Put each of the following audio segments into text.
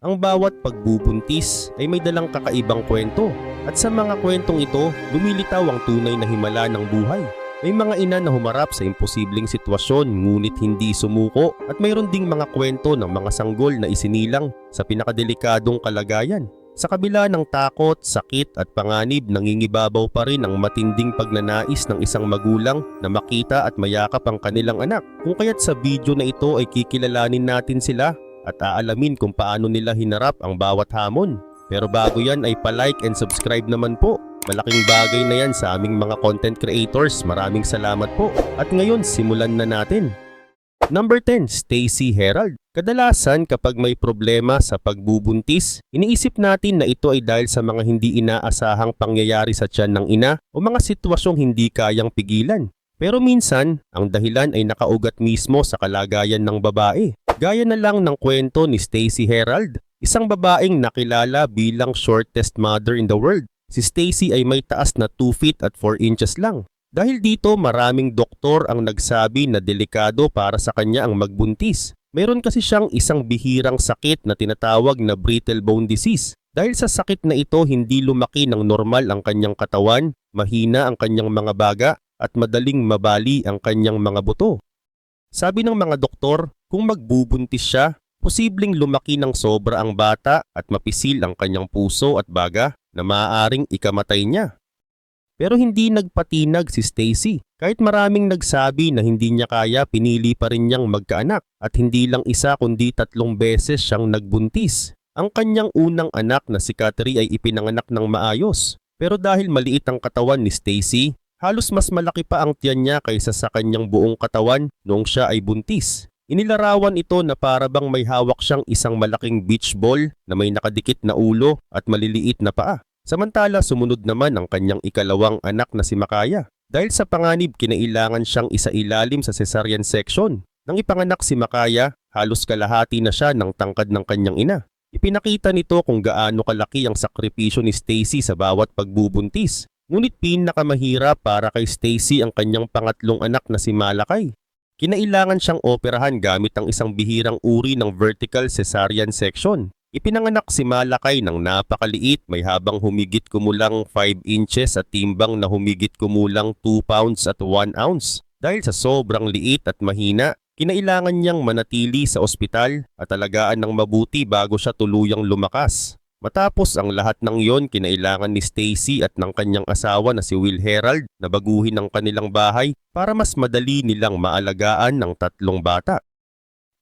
Ang bawat pagbubuntis ay may dalang kakaibang kwento at sa mga kwentong ito, lumilitaw ang tunay na himala ng buhay. May mga ina na humarap sa imposibleng sitwasyon ngunit hindi sumuko at mayroon ding mga kwento ng mga sanggol na isinilang sa pinakadelikadong kalagayan. Sa kabila ng takot, sakit at panganib, nangingibabaw pa rin ang matinding pagnanais ng isang magulang na makita at mayakap ang kanilang anak. Kung kaya't sa video na ito ay kikilalanin natin sila at aalamin kung paano nila hinarap ang bawat hamon. Pero bago yan ay pa-like and subscribe naman po. Malaking bagay na yan sa aming mga content creators. Maraming salamat po. At ngayon, simulan na natin. Number 10, Stacy Herald. Kadalasan kapag may problema sa pagbubuntis, iniisip natin na ito ay dahil sa mga hindi inaasahang pangyayari sa tiyan ng ina o mga sitwasyong hindi kayang pigilan. Pero minsan, ang dahilan ay nakaugat mismo sa kalagayan ng babae. Gaya na lang ng kwento ni Stacy Herald, isang babaeng nakilala bilang shortest mother in the world. Si Stacy ay may taas na 2 feet at 4 inches lang. Dahil dito maraming doktor ang nagsabi na delikado para sa kanya ang magbuntis. Meron kasi siyang isang bihirang sakit na tinatawag na brittle bone disease. Dahil sa sakit na ito hindi lumaki ng normal ang kanyang katawan, mahina ang kanyang mga baga at madaling mabali ang kanyang mga buto. Sabi ng mga doktor, kung magbubuntis siya, posibleng lumaki ng sobra ang bata at mapisil ang kanyang puso at baga na maaaring ikamatay niya. Pero hindi nagpatinag si Stacy. Kahit maraming nagsabi na hindi niya kaya, pinili pa rin niyang magkaanak at hindi lang isa kundi tatlong beses siyang nagbuntis. Ang kanyang unang anak na si Katri ay ipinanganak ng maayos. Pero dahil maliit ang katawan ni Stacy, halos mas malaki pa ang tiyan niya kaysa sa kanyang buong katawan noong siya ay buntis. Inilarawan ito na para bang may hawak siyang isang malaking beach ball na may nakadikit na ulo at maliliit na paa. Samantala sumunod naman ang kanyang ikalawang anak na si Makaya. Dahil sa panganib kinailangan siyang isailalim sa cesarean section. Nang ipanganak si Makaya, halos kalahati na siya ng tangkad ng kanyang ina. Ipinakita nito kung gaano kalaki ang sakripisyo ni Stacy sa bawat pagbubuntis. Ngunit pinakamahirap para kay Stacy ang kanyang pangatlong anak na si Malakay. Kinailangan siyang operahan gamit ang isang bihirang uri ng vertical cesarean section. Ipinanganak si Malakay ng napakaliit may habang humigit kumulang 5 inches at timbang na humigit kumulang 2 pounds at 1 ounce. Dahil sa sobrang liit at mahina, kinailangan niyang manatili sa ospital at alagaan ng mabuti bago siya tuluyang lumakas. Matapos ang lahat ng iyon, kinailangan ni Stacy at ng kanyang asawa na si Will Herald na baguhin ang kanilang bahay para mas madali nilang maalagaan ng tatlong bata.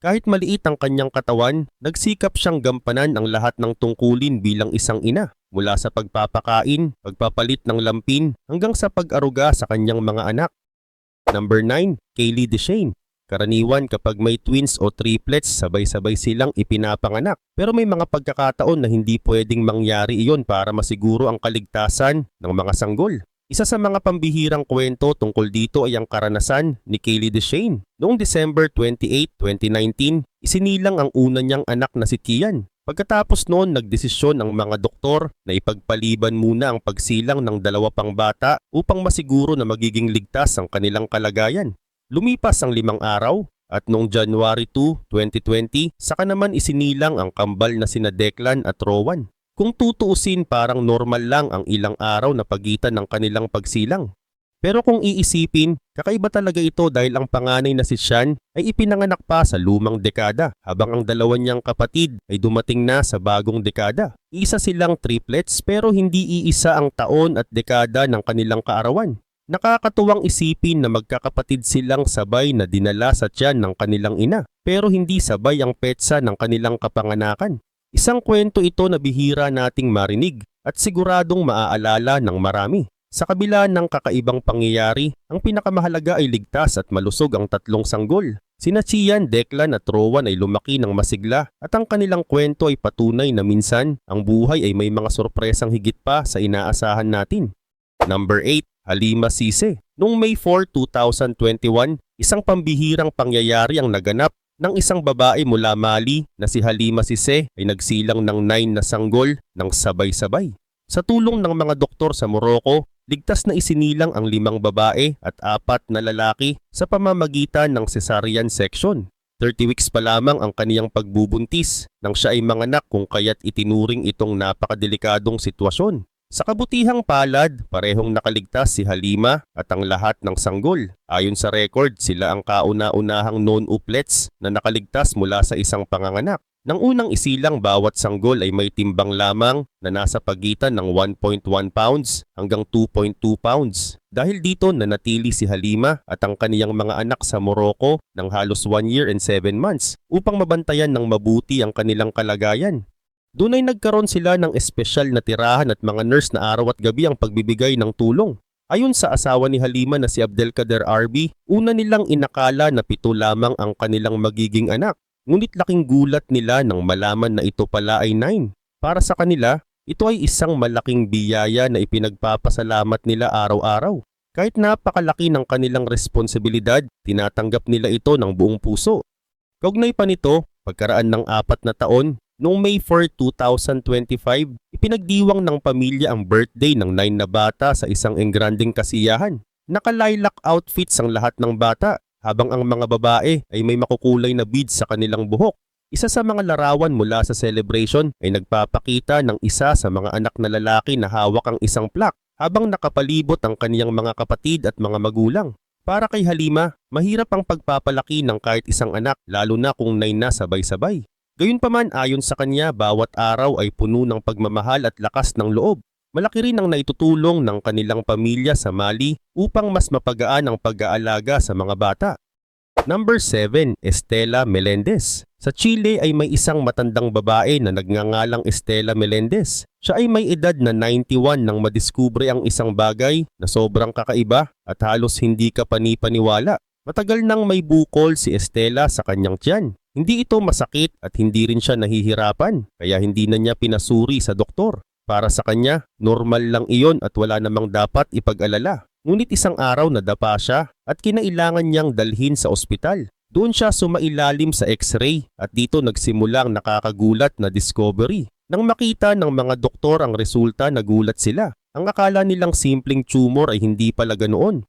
Kahit maliit ang kanyang katawan, nagsikap siyang gampanan ang lahat ng tungkulin bilang isang ina, mula sa pagpapakain, pagpapalit ng lampin, hanggang sa pag-aruga sa kanyang mga anak. Number 9, Kaylee DeShane. Karaniwan kapag may twins o triplets, sabay-sabay silang ipinapanganak. Pero may mga pagkakataon na hindi pwedeng mangyari iyon para masiguro ang kaligtasan ng mga sanggol. Isa sa mga pambihirang kwento tungkol dito ay ang karanasan ni Kaylee DeShane. Noong December 28, 2019, isinilang ang una niyang anak na si Kian. Pagkatapos noon, nagdesisyon ang mga doktor na ipagpaliban muna ang pagsilang ng dalawa pang bata upang masiguro na magiging ligtas ang kanilang kalagayan. Lumipas ang limang araw at noong January 2, 2020, saka naman isinilang ang kambal na sina Declan at Rowan. Kung tutuusin parang normal lang ang ilang araw na pagitan ng kanilang pagsilang. Pero kung iisipin, kakaiba talaga ito dahil ang panganay na si Sean ay ipinanganak pa sa lumang dekada habang ang dalawa niyang kapatid ay dumating na sa bagong dekada. Isa silang triplets pero hindi iisa ang taon at dekada ng kanilang kaarawan. Nakakatuwang isipin na magkakapatid silang sabay na dinala sa tiyan ng kanilang ina pero hindi sabay ang petsa ng kanilang kapanganakan. Isang kwento ito na bihira nating marinig at siguradong maaalala ng marami. Sa kabila ng kakaibang pangyayari, ang pinakamahalaga ay ligtas at malusog ang tatlong sanggol. Sina Chian, Declan at Rowan ay lumaki ng masigla at ang kanilang kwento ay patunay na minsan ang buhay ay may mga sorpresang higit pa sa inaasahan natin. Number 8, Halima Sise. Noong May 4, 2021, isang pambihirang pangyayari ang naganap ng isang babae mula Mali na si Halima Sise ay nagsilang ng 9 na sanggol ng sabay-sabay. Sa tulong ng mga doktor sa Morocco, ligtas na isinilang ang limang babae at apat na lalaki sa pamamagitan ng cesarean section. 30 weeks pa lamang ang kaniyang pagbubuntis nang siya ay manganak kung kaya't itinuring itong napakadelikadong sitwasyon. Sa kabutihang palad, parehong nakaligtas si Halima at ang lahat ng sanggol. Ayon sa record, sila ang kauna-unahang non-uplets na nakaligtas mula sa isang panganganak. Nang unang isilang bawat sanggol ay may timbang lamang na nasa pagitan ng 1.1 pounds hanggang 2.2 pounds. Dahil dito nanatili si Halima at ang kaniyang mga anak sa Morocco ng halos 1 year and 7 months upang mabantayan ng mabuti ang kanilang kalagayan. Doon ay nagkaroon sila ng espesyal na tirahan at mga nurse na araw at gabi ang pagbibigay ng tulong. Ayon sa asawa ni Halima na si Abdelkader Arbi, una nilang inakala na pito lamang ang kanilang magiging anak. Ngunit laking gulat nila nang malaman na ito pala ay nine. Para sa kanila, ito ay isang malaking biyaya na ipinagpapasalamat nila araw-araw. Kahit napakalaki ng kanilang responsibilidad, tinatanggap nila ito ng buong puso. Kaugnay pa nito, pagkaraan ng apat na taon, Noong May 4, 2025, ipinagdiwang ng pamilya ang birthday ng nine na bata sa isang engranding kasiyahan. Nakalilac outfits ang lahat ng bata habang ang mga babae ay may makukulay na beads sa kanilang buhok. Isa sa mga larawan mula sa celebration ay nagpapakita ng isa sa mga anak na lalaki na hawak ang isang plak habang nakapalibot ang kaniyang mga kapatid at mga magulang. Para kay Halima, mahirap ang pagpapalaki ng kahit isang anak lalo na kung nine na sabay-sabay. Gayunpaman ayon sa kanya, bawat araw ay puno ng pagmamahal at lakas ng loob. Malaki rin ang naitutulong ng kanilang pamilya sa Mali upang mas mapagaan ang pag-aalaga sa mga bata. Number 7, Estela Melendez. Sa Chile ay may isang matandang babae na nagngangalang Estela Melendez. Siya ay may edad na 91 nang madiskubre ang isang bagay na sobrang kakaiba at halos hindi ka panipaniwala. Matagal nang may bukol si Estela sa kanyang tiyan. Hindi ito masakit at hindi rin siya nahihirapan kaya hindi na niya pinasuri sa doktor. Para sa kanya, normal lang iyon at wala namang dapat ipag-alala. Ngunit isang araw nadapa siya at kinailangan niyang dalhin sa ospital. Doon siya sumailalim sa x-ray at dito nagsimula ang nakakagulat na discovery. Nang makita ng mga doktor ang resulta nagulat sila. Ang akala nilang simpleng tumor ay hindi pala ganoon.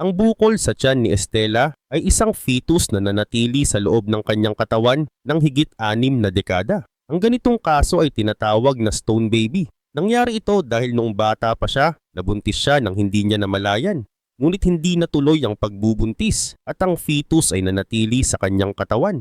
Ang bukol sa tiyan ni Estela ay isang fetus na nanatili sa loob ng kanyang katawan ng higit anim na dekada. Ang ganitong kaso ay tinatawag na stone baby. Nangyari ito dahil noong bata pa siya, nabuntis siya nang hindi niya namalayan. Ngunit hindi natuloy ang pagbubuntis at ang fetus ay nanatili sa kanyang katawan.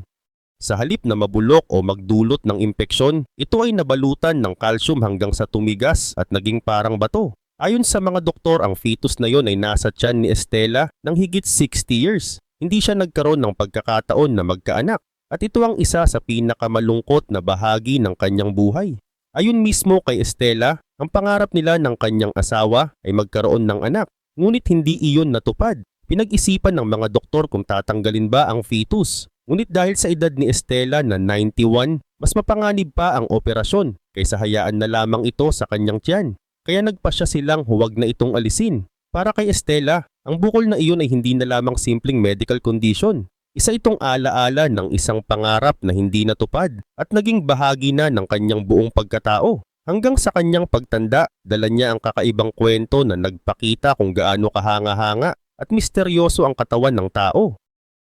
Sa halip na mabulok o magdulot ng impeksyon, ito ay nabalutan ng calcium hanggang sa tumigas at naging parang bato. Ayon sa mga doktor, ang fetus na yon ay nasa tiyan ni Estela ng higit 60 years. Hindi siya nagkaroon ng pagkakataon na magkaanak at ito ang isa sa pinakamalungkot na bahagi ng kanyang buhay. Ayon mismo kay Estela, ang pangarap nila ng kanyang asawa ay magkaroon ng anak, ngunit hindi iyon natupad. Pinag-isipan ng mga doktor kung tatanggalin ba ang fetus. Ngunit dahil sa edad ni Estela na 91, mas mapanganib pa ang operasyon kaysa hayaan na lamang ito sa kanyang tiyan. Kaya nagpasya silang huwag na itong alisin. Para kay Estela, ang bukol na iyon ay hindi na lamang simpleng medical condition. Isa itong alaala ng isang pangarap na hindi natupad at naging bahagi na ng kanyang buong pagkatao. Hanggang sa kanyang pagtanda, dala niya ang kakaibang kwento na nagpakita kung gaano kahanga-hanga at misteryoso ang katawan ng tao.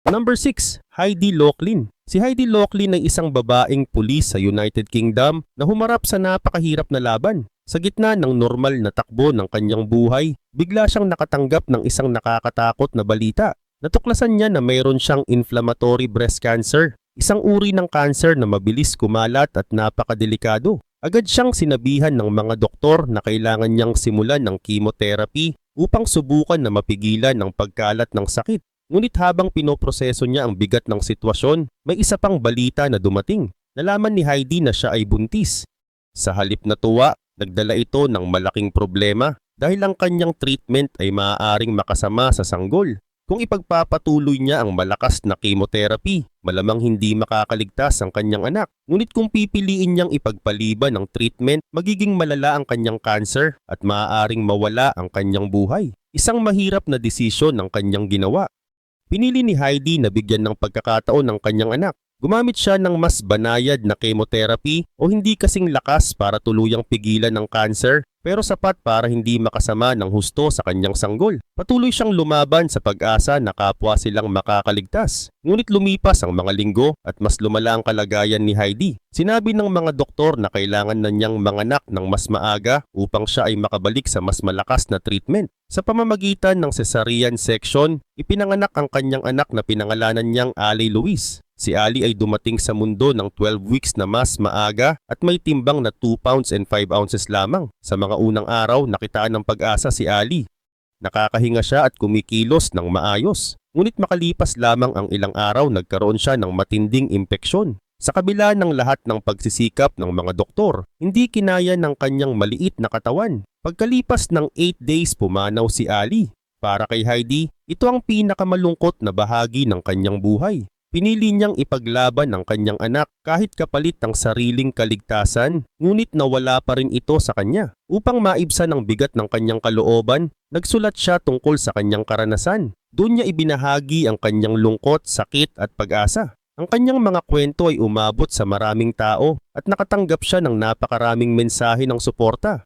Number 6, Heidi Locklin. Si Heidi Locklin ay isang babaeng pulis sa United Kingdom na humarap sa napakahirap na laban. Sa gitna ng normal na takbo ng kanyang buhay, bigla siyang nakatanggap ng isang nakakatakot na balita. Natuklasan niya na mayroon siyang inflammatory breast cancer, isang uri ng cancer na mabilis kumalat at napakadelikado. Agad siyang sinabihan ng mga doktor na kailangan niyang simulan ng chemotherapy upang subukan na mapigilan ang pagkalat ng sakit. Ngunit habang pinoproseso niya ang bigat ng sitwasyon, may isa pang balita na dumating. Nalaman ni Heidi na siya ay buntis. Sa halip na tuwa, Nagdala ito ng malaking problema dahil ang kanyang treatment ay maaaring makasama sa sanggol. Kung ipagpapatuloy niya ang malakas na chemotherapy, malamang hindi makakaligtas ang kanyang anak. Ngunit kung pipiliin niyang ipagpaliban ng treatment, magiging malala ang kanyang cancer at maaaring mawala ang kanyang buhay. Isang mahirap na desisyon ang kanyang ginawa. Pinili ni Heidi na bigyan ng pagkakataon ng kanyang anak Gumamit siya ng mas banayad na chemotherapy o hindi kasing lakas para tuluyang pigilan ng cancer pero sapat para hindi makasama ng husto sa kanyang sanggol. Patuloy siyang lumaban sa pag-asa na kapwa silang makakaligtas. Ngunit lumipas ang mga linggo at mas lumala ang kalagayan ni Heidi. Sinabi ng mga doktor na kailangan na niyang manganak ng mas maaga upang siya ay makabalik sa mas malakas na treatment. Sa pamamagitan ng cesarean section, ipinanganak ang kanyang anak na pinangalanan niyang Ali Luis. Si Ali ay dumating sa mundo ng 12 weeks na mas maaga at may timbang na 2 pounds and 5 ounces lamang. Sa mga unang araw, nakitaan ng pag-asa si Ali. Nakakahinga siya at kumikilos ng maayos. Ngunit makalipas lamang ang ilang araw, nagkaroon siya ng matinding impeksyon. Sa kabila ng lahat ng pagsisikap ng mga doktor, hindi kinaya ng kanyang maliit na katawan. Pagkalipas ng 8 days, pumanaw si Ali. Para kay Heidi, ito ang pinakamalungkot na bahagi ng kanyang buhay. Pinili niyang ipaglaban ang kanyang anak kahit kapalit ng sariling kaligtasan, ngunit nawala pa rin ito sa kanya. Upang maibsan ang bigat ng kanyang kalooban, nagsulat siya tungkol sa kanyang karanasan. Doon niya ibinahagi ang kanyang lungkot, sakit at pag-asa. Ang kanyang mga kwento ay umabot sa maraming tao at nakatanggap siya ng napakaraming mensahe ng suporta.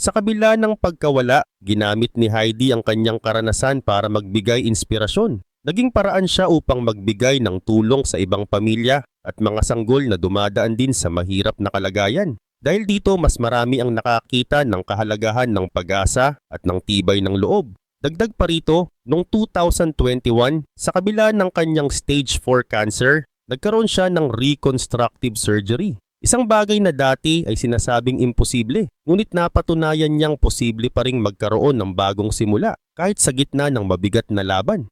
Sa kabila ng pagkawala, ginamit ni Heidi ang kanyang karanasan para magbigay inspirasyon. Naging paraan siya upang magbigay ng tulong sa ibang pamilya at mga sanggol na dumadaan din sa mahirap na kalagayan. Dahil dito mas marami ang nakakita ng kahalagahan ng pag-asa at ng tibay ng loob. Dagdag pa rito, noong 2021, sa kabila ng kanyang stage 4 cancer, nagkaroon siya ng reconstructive surgery. Isang bagay na dati ay sinasabing imposible, ngunit napatunayan niyang posible pa ring magkaroon ng bagong simula kahit sa gitna ng mabigat na laban.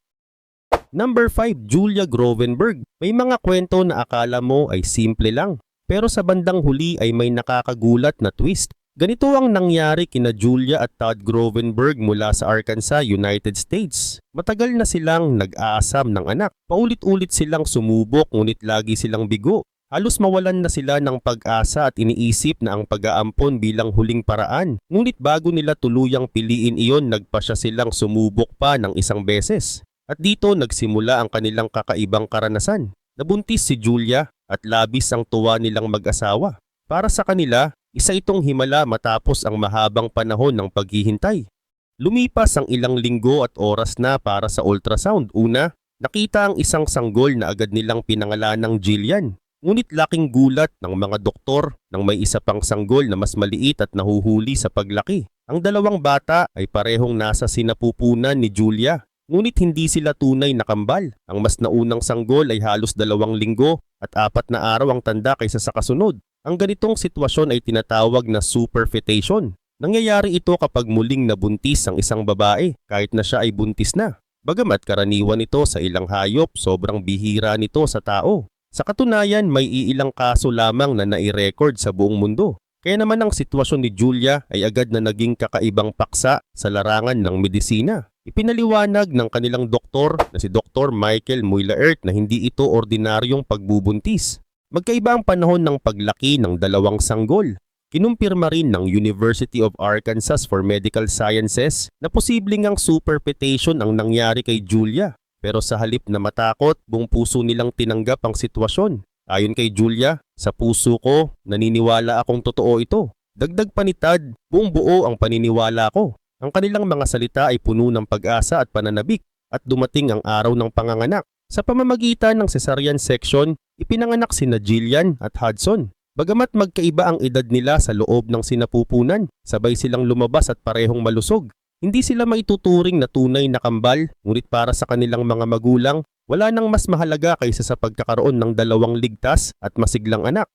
Number 5, Julia Grovenberg. May mga kwento na akala mo ay simple lang, pero sa bandang huli ay may nakakagulat na twist. Ganito ang nangyari kina Julia at Todd Grovenberg mula sa Arkansas, United States. Matagal na silang nag-aasam ng anak. Paulit-ulit silang sumubok ngunit lagi silang bigo. Halos mawalan na sila ng pag-asa at iniisip na ang pag-aampon bilang huling paraan. Ngunit bago nila tuluyang piliin iyon, nagpasya silang sumubok pa ng isang beses. At dito nagsimula ang kanilang kakaibang karanasan. Nabuntis si Julia at labis ang tuwa nilang mag-asawa. Para sa kanila, isa itong himala matapos ang mahabang panahon ng paghihintay. Lumipas ang ilang linggo at oras na para sa ultrasound. Una, nakita ang isang sanggol na agad nilang pinangalan ng Jillian. Ngunit laking gulat ng mga doktor nang may isa pang sanggol na mas maliit at nahuhuli sa paglaki. Ang dalawang bata ay parehong nasa sinapupunan ni Julia Ngunit hindi sila tunay na kambal. Ang mas naunang sanggol ay halos dalawang linggo at apat na araw ang tanda kaysa sa kasunod. Ang ganitong sitwasyon ay tinatawag na superfetation. Nangyayari ito kapag muling nabuntis ang isang babae kahit na siya ay buntis na. Bagamat karaniwan ito sa ilang hayop, sobrang bihira nito sa tao. Sa katunayan, may iilang kaso lamang na nai-record sa buong mundo. Kaya naman ang sitwasyon ni Julia ay agad na naging kakaibang paksa sa larangan ng medisina. Ipinaliwanag ng kanilang doktor na si Dr. Michael Muylaert na hindi ito ordinaryong pagbubuntis. Magkaiba ang panahon ng paglaki ng dalawang sanggol. Kinumpirma rin ng University of Arkansas for Medical Sciences na posibleng ang superpetation ang nangyari kay Julia. Pero sa halip na matakot, buong puso nilang tinanggap ang sitwasyon. Ayon kay Julia, sa puso ko, naniniwala akong totoo ito. Dagdag panitad, buong buo ang paniniwala ko. Ang kanilang mga salita ay puno ng pag-asa at pananabik at dumating ang araw ng panganganak. Sa pamamagitan ng cesarean section, ipinanganak sina Jillian at Hudson. Bagamat magkaiba ang edad nila sa loob ng sinapupunan, sabay silang lumabas at parehong malusog. Hindi sila maituturing na tunay na kambal, ngunit para sa kanilang mga magulang, wala nang mas mahalaga kaysa sa pagkakaroon ng dalawang ligtas at masiglang anak.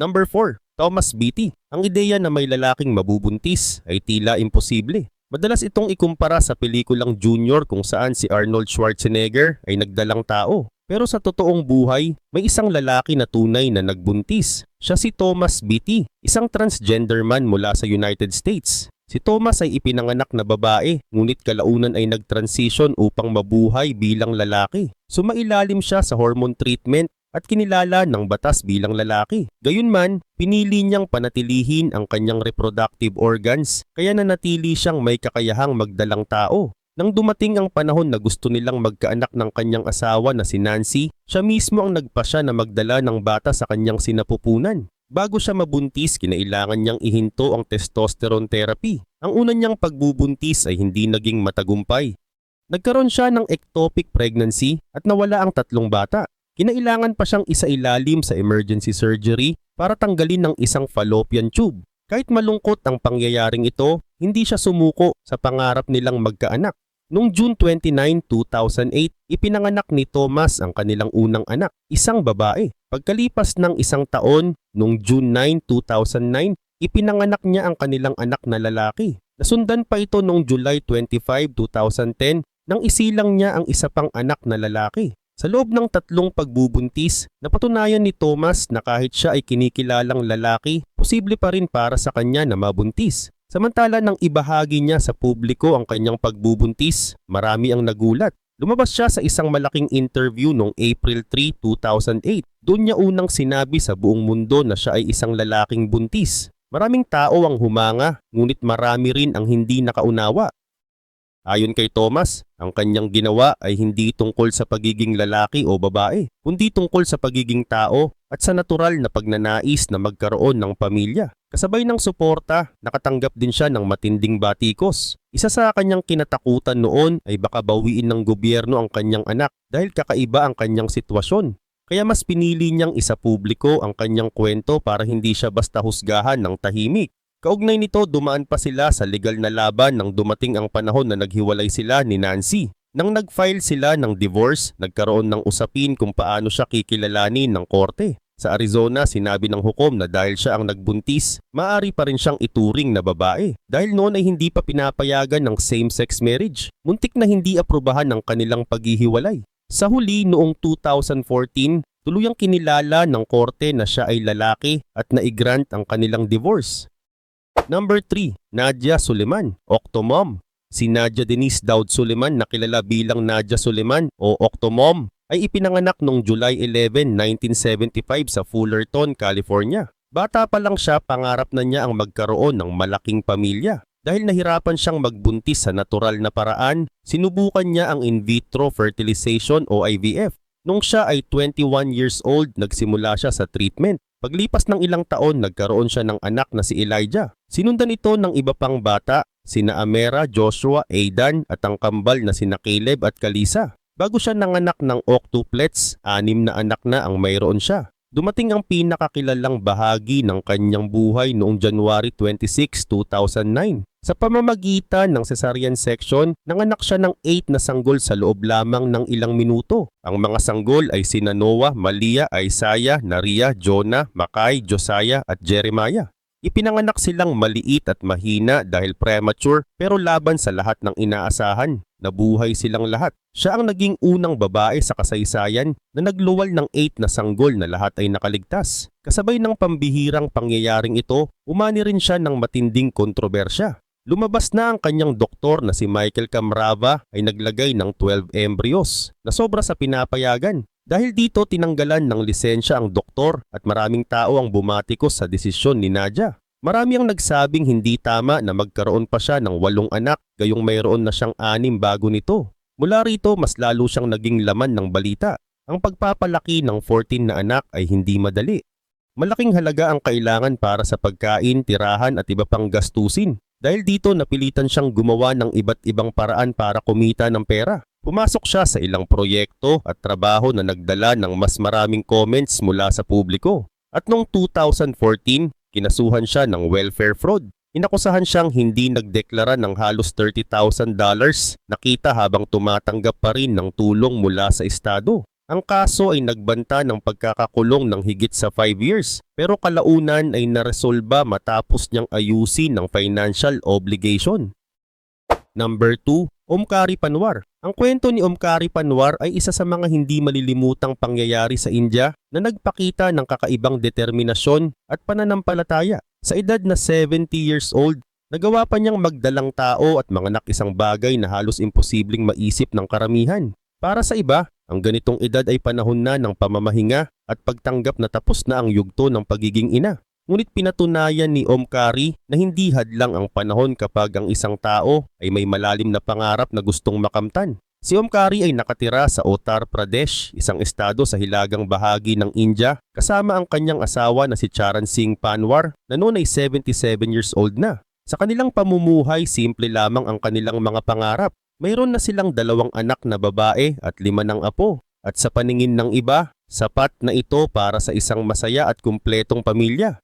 Number 4. Thomas Beatty, ang ideya na may lalaking mabubuntis ay tila imposible. Madalas itong ikumpara sa pelikulang Junior kung saan si Arnold Schwarzenegger ay nagdalang tao. Pero sa totoong buhay, may isang lalaki na tunay na nagbuntis. Siya si Thomas Beatty, isang transgender man mula sa United States. Si Thomas ay ipinanganak na babae, ngunit kalaunan ay nag-transition upang mabuhay bilang lalaki. Sumailalim siya sa hormone treatment at kinilala ng batas bilang lalaki. Gayunman, pinili niyang panatilihin ang kanyang reproductive organs kaya nanatili siyang may kakayahang magdalang tao. Nang dumating ang panahon na gusto nilang magkaanak ng kanyang asawa na si Nancy, siya mismo ang nagpasya na magdala ng bata sa kanyang sinapupunan. Bago siya mabuntis, kinailangan niyang ihinto ang testosterone therapy. Ang una niyang pagbubuntis ay hindi naging matagumpay. Nagkaroon siya ng ectopic pregnancy at nawala ang tatlong bata. Kinailangan pa siyang isailalim sa emergency surgery para tanggalin ng isang fallopian tube. Kahit malungkot ang pangyayaring ito, hindi siya sumuko sa pangarap nilang magkaanak. Noong June 29, 2008, ipinanganak ni Thomas ang kanilang unang anak, isang babae. Pagkalipas ng isang taon, noong June 9, 2009, ipinanganak niya ang kanilang anak na lalaki. Nasundan pa ito noong July 25, 2010 nang isilang niya ang isa pang anak na lalaki. Sa loob ng tatlong pagbubuntis, napatunayan ni Thomas na kahit siya ay kinikilalang lalaki, posible pa rin para sa kanya na mabuntis. Samantala nang ibahagi niya sa publiko ang kanyang pagbubuntis, marami ang nagulat. Lumabas siya sa isang malaking interview noong April 3, 2008. Doon niya unang sinabi sa buong mundo na siya ay isang lalaking buntis. Maraming tao ang humanga, ngunit marami rin ang hindi nakaunawa. Ayon kay Thomas, ang kanyang ginawa ay hindi tungkol sa pagiging lalaki o babae, kundi tungkol sa pagiging tao at sa natural na pagnanais na magkaroon ng pamilya. Kasabay ng suporta, nakatanggap din siya ng matinding batikos. Isa sa kanyang kinatakutan noon ay baka bawiin ng gobyerno ang kanyang anak dahil kakaiba ang kanyang sitwasyon. Kaya mas pinili niyang isa publiko ang kanyang kwento para hindi siya basta husgahan ng tahimik. Kaugnay nito, dumaan pa sila sa legal na laban nang dumating ang panahon na naghiwalay sila ni Nancy. Nang nag-file sila ng divorce, nagkaroon ng usapin kung paano siya kikilalanin ng korte. Sa Arizona, sinabi ng hukom na dahil siya ang nagbuntis, maaari pa rin siyang ituring na babae. Dahil noon ay hindi pa pinapayagan ng same-sex marriage. Muntik na hindi aprubahan ng kanilang paghihiwalay. Sa huli noong 2014, tuluyang kinilala ng korte na siya ay lalaki at naigrant ang kanilang divorce. Number 3, Nadia Suleman, Octomom. Si Nadia Denise Daud Suleman na kilala bilang Nadia Suleman o Octomom ay ipinanganak noong July 11, 1975 sa Fullerton, California. Bata pa lang siya, pangarap na niya ang magkaroon ng malaking pamilya. Dahil nahirapan siyang magbuntis sa natural na paraan, sinubukan niya ang in vitro fertilization o IVF. Nung siya ay 21 years old, nagsimula siya sa treatment. Paglipas ng ilang taon, nagkaroon siya ng anak na si Elijah. Sinundan ito ng iba pang bata, sina Amera, Joshua, Aidan at ang kambal na sina Caleb at Kalisa. Bago siya nanganak ng octuplets, anim na anak na ang mayroon siya. Dumating ang pinakakilalang bahagi ng kanyang buhay noong January 26, 2009. Sa pamamagitan ng cesarean section, nanganak siya ng 8 na sanggol sa loob lamang ng ilang minuto. Ang mga sanggol ay sina Noah, Malia, Isaiah, Naria, Jonah, Makay, Josiah at Jeremiah. Ipinanganak silang maliit at mahina dahil premature pero laban sa lahat ng inaasahan. Nabuhay silang lahat. Siya ang naging unang babae sa kasaysayan na nagluwal ng 8 na sanggol na lahat ay nakaligtas. Kasabay ng pambihirang pangyayaring ito, umani rin siya ng matinding kontrobersya. Lumabas na ang kanyang doktor na si Michael Camrava ay naglagay ng 12 embryos na sobra sa pinapayagan. Dahil dito tinanggalan ng lisensya ang doktor at maraming tao ang bumatikos sa desisyon ni Nadia. Marami ang nagsabing hindi tama na magkaroon pa siya ng walong anak gayong mayroon na siyang anim bago nito. Mula rito mas lalo siyang naging laman ng balita. Ang pagpapalaki ng 14 na anak ay hindi madali. Malaking halaga ang kailangan para sa pagkain, tirahan at iba pang gastusin. Dahil dito napilitan siyang gumawa ng iba't ibang paraan para kumita ng pera. Pumasok siya sa ilang proyekto at trabaho na nagdala ng mas maraming comments mula sa publiko. At noong 2014, kinasuhan siya ng welfare fraud. Inakusahan siyang hindi nagdeklara ng halos $30,000 na kita habang tumatanggap pa rin ng tulong mula sa estado. Ang kaso ay nagbanta ng pagkakakulong ng higit sa 5 years pero kalaunan ay naresolba matapos niyang ayusin ng financial obligation. Number 2, Omkari Panwar. Ang kwento ni Omkari Panwar ay isa sa mga hindi malilimutang pangyayari sa India na nagpakita ng kakaibang determinasyon at pananampalataya. Sa edad na 70 years old, nagawa pa niyang magdalang tao at manganak isang bagay na halos imposibleng maisip ng karamihan. Para sa iba, ang ganitong edad ay panahon na ng pamamahinga at pagtanggap na tapos na ang yugto ng pagiging ina. Ngunit pinatunayan ni Omkari na hindi hadlang ang panahon kapag ang isang tao ay may malalim na pangarap na gustong makamtan. Si Omkari ay nakatira sa Uttar Pradesh, isang estado sa hilagang bahagi ng India, kasama ang kanyang asawa na si Charan Singh Panwar na noon ay 77 years old na. Sa kanilang pamumuhay, simple lamang ang kanilang mga pangarap. Mayroon na silang dalawang anak na babae at lima ng apo. At sa paningin ng iba, sapat na ito para sa isang masaya at kumpletong pamilya.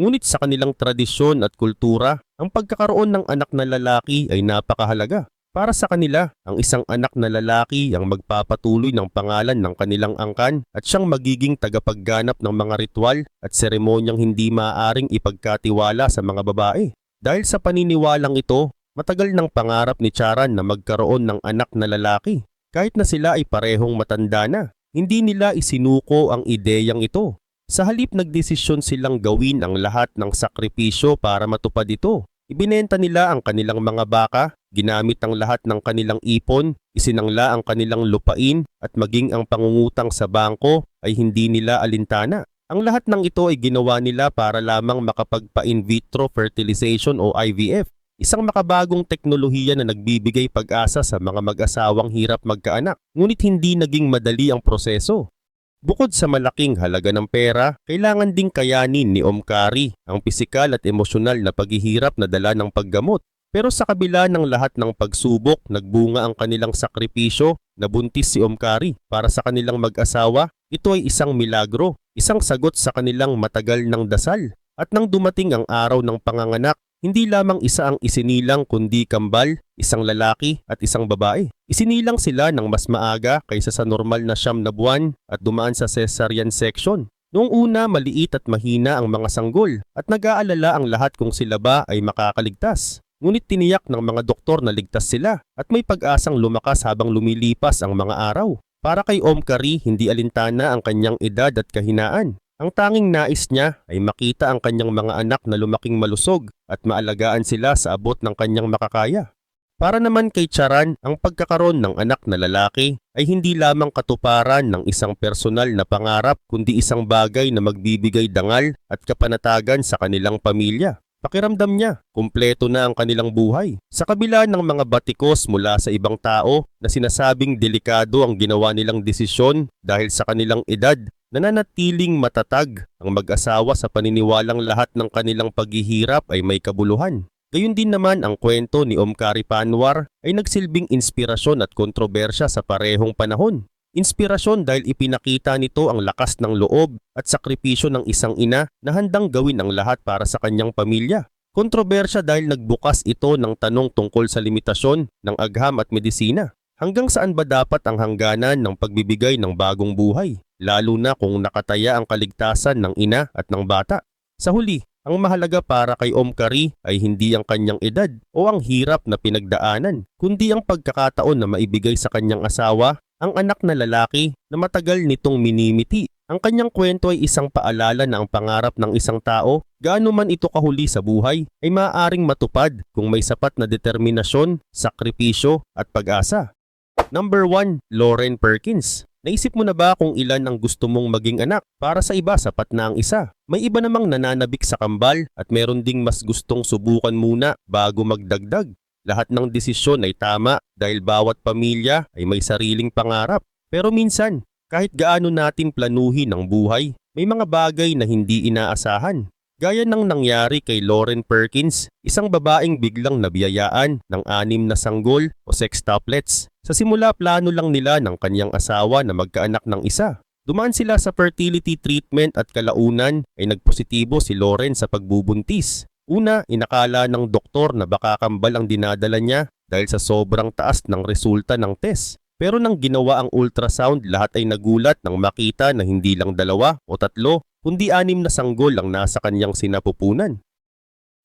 Ngunit sa kanilang tradisyon at kultura, ang pagkakaroon ng anak na lalaki ay napakahalaga. Para sa kanila, ang isang anak na lalaki ang magpapatuloy ng pangalan ng kanilang angkan at siyang magiging tagapagganap ng mga ritual at seremonyang hindi maaaring ipagkatiwala sa mga babae. Dahil sa paniniwalang ito, matagal ng pangarap ni Charan na magkaroon ng anak na lalaki. Kahit na sila ay parehong matanda na, hindi nila isinuko ang ideyang ito. Sa halip nagdesisyon silang gawin ang lahat ng sakripisyo para matupad ito. Ibinenta nila ang kanilang mga baka, ginamit ang lahat ng kanilang ipon, isinangla ang kanilang lupain at maging ang pangungutang sa bangko ay hindi nila alintana. Ang lahat ng ito ay ginawa nila para lamang makapagpa-in vitro fertilization o IVF, isang makabagong teknolohiya na nagbibigay pag-asa sa mga mag-asawang hirap magkaanak, ngunit hindi naging madali ang proseso. Bukod sa malaking halaga ng pera, kailangan ding kayanin ni Omkari ang pisikal at emosyonal na paghihirap na dala ng paggamot. Pero sa kabila ng lahat ng pagsubok, nagbunga ang kanilang sakripisyo na buntis si Omkari para sa kanilang mag-asawa. Ito ay isang milagro, isang sagot sa kanilang matagal ng dasal. At nang dumating ang araw ng panganganak, hindi lamang isa ang isinilang kundi kambal, isang lalaki at isang babae. Isinilang sila ng mas maaga kaysa sa normal na siyam na buwan at dumaan sa cesarean section. Noong una maliit at mahina ang mga sanggol at nag-aalala ang lahat kung sila ba ay makakaligtas. Ngunit tiniyak ng mga doktor na ligtas sila at may pag-asang lumakas habang lumilipas ang mga araw. Para kay Omkari, hindi alintana ang kanyang edad at kahinaan. Ang tanging nais niya ay makita ang kanyang mga anak na lumaking malusog at maalagaan sila sa abot ng kanyang makakaya. Para naman kay Charan, ang pagkakaroon ng anak na lalaki ay hindi lamang katuparan ng isang personal na pangarap kundi isang bagay na magbibigay dangal at kapanatagan sa kanilang pamilya. Pakiramdam niya, kumpleto na ang kanilang buhay. Sa kabila ng mga batikos mula sa ibang tao na sinasabing delikado ang ginawa nilang desisyon dahil sa kanilang edad nananatiling matatag ang mag-asawa sa paniniwalang lahat ng kanilang paghihirap ay may kabuluhan. Gayun din naman ang kwento ni Omkari Panwar ay nagsilbing inspirasyon at kontrobersya sa parehong panahon. Inspirasyon dahil ipinakita nito ang lakas ng loob at sakripisyo ng isang ina na handang gawin ang lahat para sa kanyang pamilya. Kontrobersya dahil nagbukas ito ng tanong tungkol sa limitasyon ng agham at medisina. Hanggang saan ba dapat ang hangganan ng pagbibigay ng bagong buhay? Lalo na kung nakataya ang kaligtasan ng ina at ng bata. Sa huli, ang mahalaga para kay Omkari ay hindi ang kanyang edad o ang hirap na pinagdaanan, kundi ang pagkakataon na maibigay sa kanyang asawa ang anak na lalaki na matagal nitong minimiti. Ang kanyang kwento ay isang paalala na ang pangarap ng isang tao, gaano man ito kahuli sa buhay, ay maaaring matupad kung may sapat na determinasyon, sakripisyo at pag-asa. Number 1, Lauren Perkins. Naisip mo na ba kung ilan ang gusto mong maging anak? Para sa iba, sapat na ang isa. May iba namang nananabik sa kambal at meron ding mas gustong subukan muna bago magdagdag. Lahat ng desisyon ay tama dahil bawat pamilya ay may sariling pangarap. Pero minsan, kahit gaano natin planuhin ang buhay, may mga bagay na hindi inaasahan. Gaya ng nangyari kay Lauren Perkins, isang babaeng biglang nabiyayaan ng anim na sanggol o sextuplets. Sa simula plano lang nila ng kanyang asawa na magkaanak ng isa. Dumaan sila sa fertility treatment at kalaunan ay nagpositibo si Lauren sa pagbubuntis. Una, inakala ng doktor na baka kambal ang dinadala niya dahil sa sobrang taas ng resulta ng test. Pero nang ginawa ang ultrasound, lahat ay nagulat nang makita na hindi lang dalawa o tatlo kundi anim na sanggol ang nasa kanyang sinapupunan.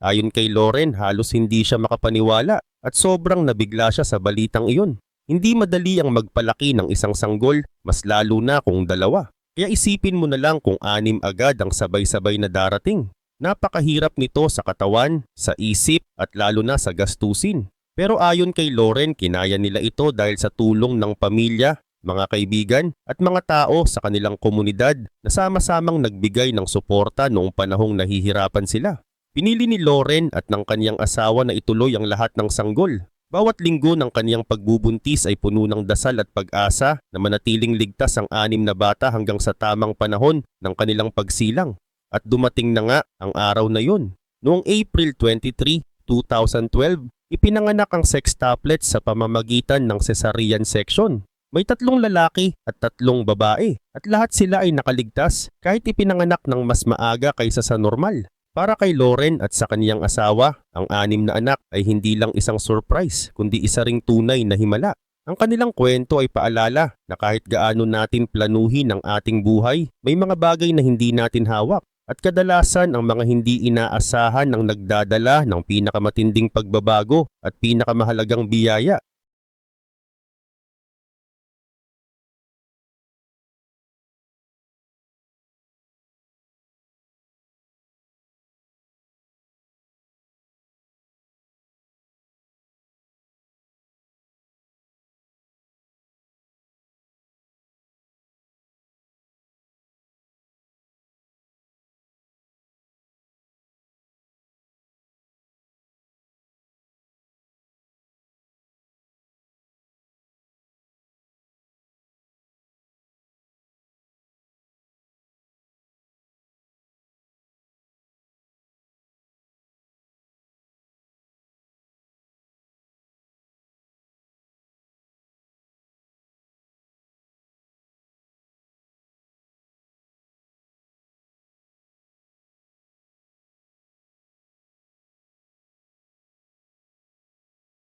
Ayon kay Lauren, halos hindi siya makapaniwala at sobrang nabigla siya sa balitang iyon. Hindi madali ang magpalaki ng isang sanggol, mas lalo na kung dalawa. Kaya isipin mo na lang kung anim agad ang sabay-sabay na darating. Napakahirap nito sa katawan, sa isip at lalo na sa gastusin. Pero ayon kay Lauren, kinaya nila ito dahil sa tulong ng pamilya mga kaibigan at mga tao sa kanilang komunidad na sama-samang nagbigay ng suporta noong panahong nahihirapan sila. Pinili ni Lauren at ng kanyang asawa na ituloy ang lahat ng sanggol. Bawat linggo ng kaniyang pagbubuntis ay puno ng dasal at pag-asa na manatiling ligtas ang anim na bata hanggang sa tamang panahon ng kanilang pagsilang. At dumating na nga ang araw na yun. Noong April 23, 2012, ipinanganak ang sextuplets sa pamamagitan ng cesarean section. May tatlong lalaki at tatlong babae at lahat sila ay nakaligtas kahit ipinanganak ng mas maaga kaysa sa normal. Para kay Lauren at sa kaniyang asawa, ang anim na anak ay hindi lang isang surprise kundi isa ring tunay na himala. Ang kanilang kwento ay paalala na kahit gaano natin planuhin ang ating buhay, may mga bagay na hindi natin hawak. At kadalasan ang mga hindi inaasahan ang nagdadala ng pinakamatinding pagbabago at pinakamahalagang biyaya.